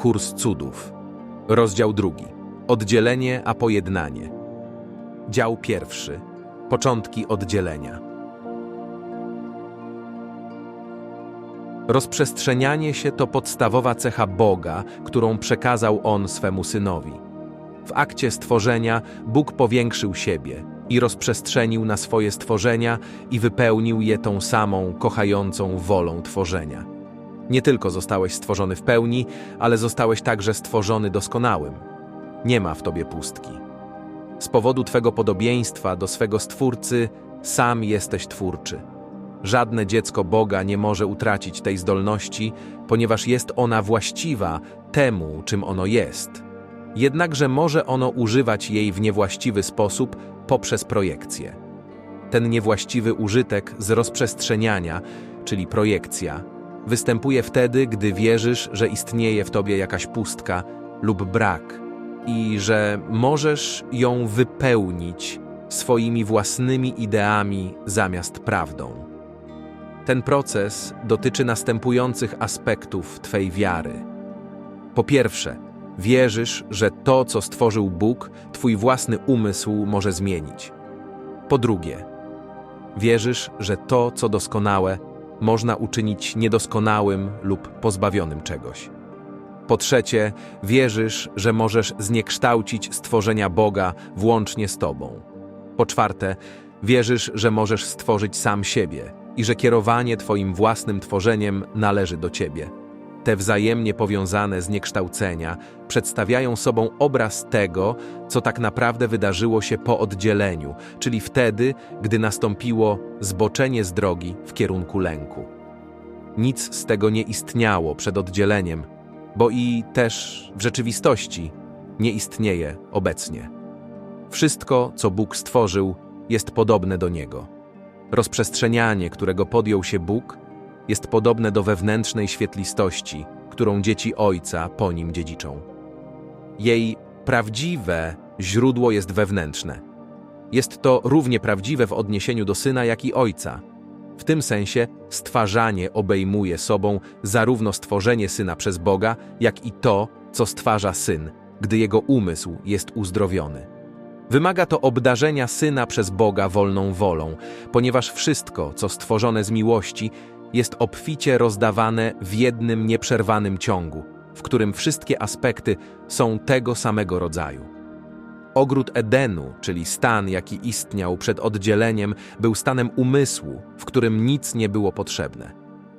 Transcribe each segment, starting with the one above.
Kurs cudów. Rozdział drugi. Oddzielenie a pojednanie. Dział pierwszy. Początki oddzielenia. Rozprzestrzenianie się to podstawowa cecha Boga, którą przekazał On swemu Synowi. W akcie stworzenia Bóg powiększył siebie i rozprzestrzenił na swoje stworzenia i wypełnił je tą samą, kochającą wolą tworzenia. Nie tylko zostałeś stworzony w pełni, ale zostałeś także stworzony doskonałym. Nie ma w tobie pustki. Z powodu Twego podobieństwa do swego Stwórcy sam jesteś twórczy. Żadne dziecko Boga nie może utracić tej zdolności, ponieważ jest ona właściwa temu, czym ono jest. Jednakże może ono używać jej w niewłaściwy sposób poprzez projekcję. Ten niewłaściwy użytek z rozprzestrzeniania, czyli projekcja, występuje wtedy, gdy wierzysz, że istnieje w tobie jakaś pustka lub brak i że możesz ją wypełnić swoimi własnymi ideami zamiast prawdą. Ten proces dotyczy następujących aspektów Twej wiary. Po pierwsze, wierzysz, że to, co stworzył Bóg, Twój własny umysł może zmienić. Po drugie, wierzysz, że to, co doskonałe, można uczynić niedoskonałym lub pozbawionym czegoś. Po trzecie, wierzysz, że możesz zniekształcić stworzenia Boga włącznie z Tobą. Po czwarte, wierzysz, że możesz stworzyć sam siebie i że kierowanie Twoim własnym tworzeniem należy do Ciebie. Te wzajemnie powiązane zniekształcenia przedstawiają sobą obraz tego, co tak naprawdę wydarzyło się po oddzieleniu, czyli wtedy, gdy nastąpiło zboczenie z drogi w kierunku lęku. Nic z tego nie istniało przed oddzieleniem, bo i też w rzeczywistości nie istnieje obecnie. Wszystko, co Bóg stworzył, jest podobne do Niego. Rozprzestrzenianie, którego podjął się Bóg, jest podobne do wewnętrznej świetlistości, którą dzieci Ojca po nim dziedziczą. Jej prawdziwe źródło jest wewnętrzne. Jest to równie prawdziwe w odniesieniu do Syna, jak i Ojca. W tym sensie stwarzanie obejmuje sobą zarówno stworzenie Syna przez Boga, jak i to, co stwarza Syn, gdy jego umysł jest uzdrowiony. Wymaga to obdarzenia Syna przez Boga wolną wolą, ponieważ wszystko, co stworzone z miłości, jest obficie rozdawane w jednym nieprzerwanym ciągu, w którym wszystkie aspekty są tego samego rodzaju. Ogród Edenu, czyli stan, jaki istniał przed oddzieleniem, był stanem umysłu, w którym nic nie było potrzebne.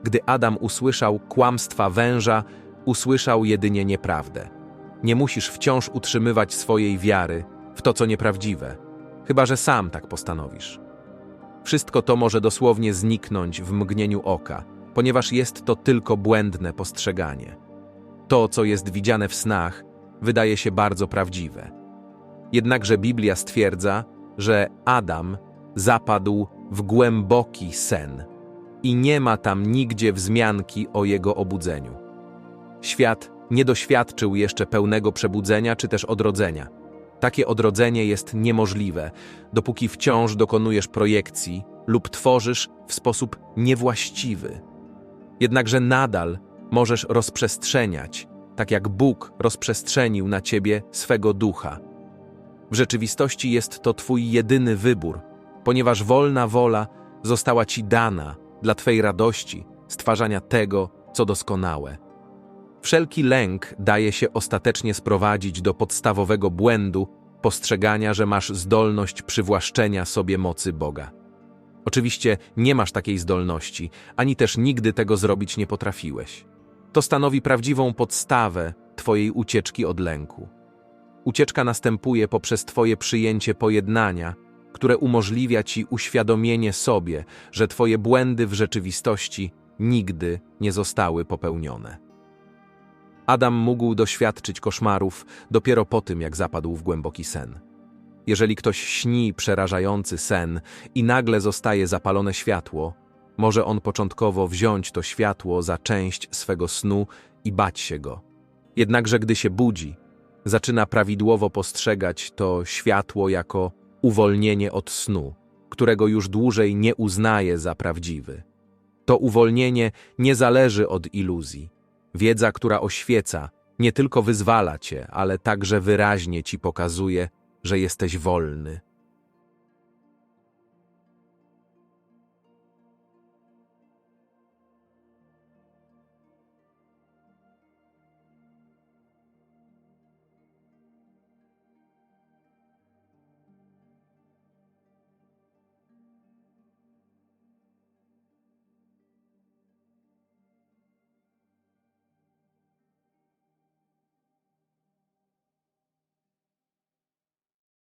Gdy Adam usłyszał kłamstwa węża, usłyszał jedynie nieprawdę. Nie musisz wciąż utrzymywać swojej wiary w to, co nieprawdziwe, chyba że sam tak postanowisz. Wszystko to może dosłownie zniknąć w mgnieniu oka, ponieważ jest to tylko błędne postrzeganie. To, co jest widziane w snach, wydaje się bardzo prawdziwe. Jednakże Biblia stwierdza, że Adam zapadł w głęboki sen i nie ma tam nigdzie wzmianki o jego obudzeniu. Świat nie doświadczył jeszcze pełnego przebudzenia czy też odrodzenia. Takie odrodzenie jest niemożliwe, dopóki wciąż dokonujesz projekcji lub tworzysz w sposób niewłaściwy. Jednakże nadal możesz rozprzestrzeniać, tak jak Bóg rozprzestrzenił na ciebie swego ducha. W rzeczywistości jest to Twój jedyny wybór, ponieważ wolna wola została Ci dana dla Twej radości, stwarzania tego, co doskonałe. Wszelki lęk daje się ostatecznie sprowadzić do podstawowego błędu postrzegania, że masz zdolność przywłaszczenia sobie mocy Boga. Oczywiście nie masz takiej zdolności, ani też nigdy tego zrobić nie potrafiłeś. To stanowi prawdziwą podstawę Twojej ucieczki od lęku. Ucieczka następuje poprzez Twoje przyjęcie pojednania, które umożliwia Ci uświadomienie sobie, że Twoje błędy w rzeczywistości nigdy nie zostały popełnione. Adam mógł doświadczyć koszmarów dopiero po tym, jak zapadł w głęboki sen. Jeżeli ktoś śni przerażający sen i nagle zostaje zapalone światło, może on początkowo wziąć to światło za część swego snu i bać się go. Jednakże gdy się budzi, zaczyna prawidłowo postrzegać to światło jako uwolnienie od snu, którego już dłużej nie uznaje za prawdziwy. To uwolnienie nie zależy od iluzji. Wiedza, która oświeca, nie tylko wyzwala cię, ale także wyraźnie ci pokazuje, że jesteś wolny.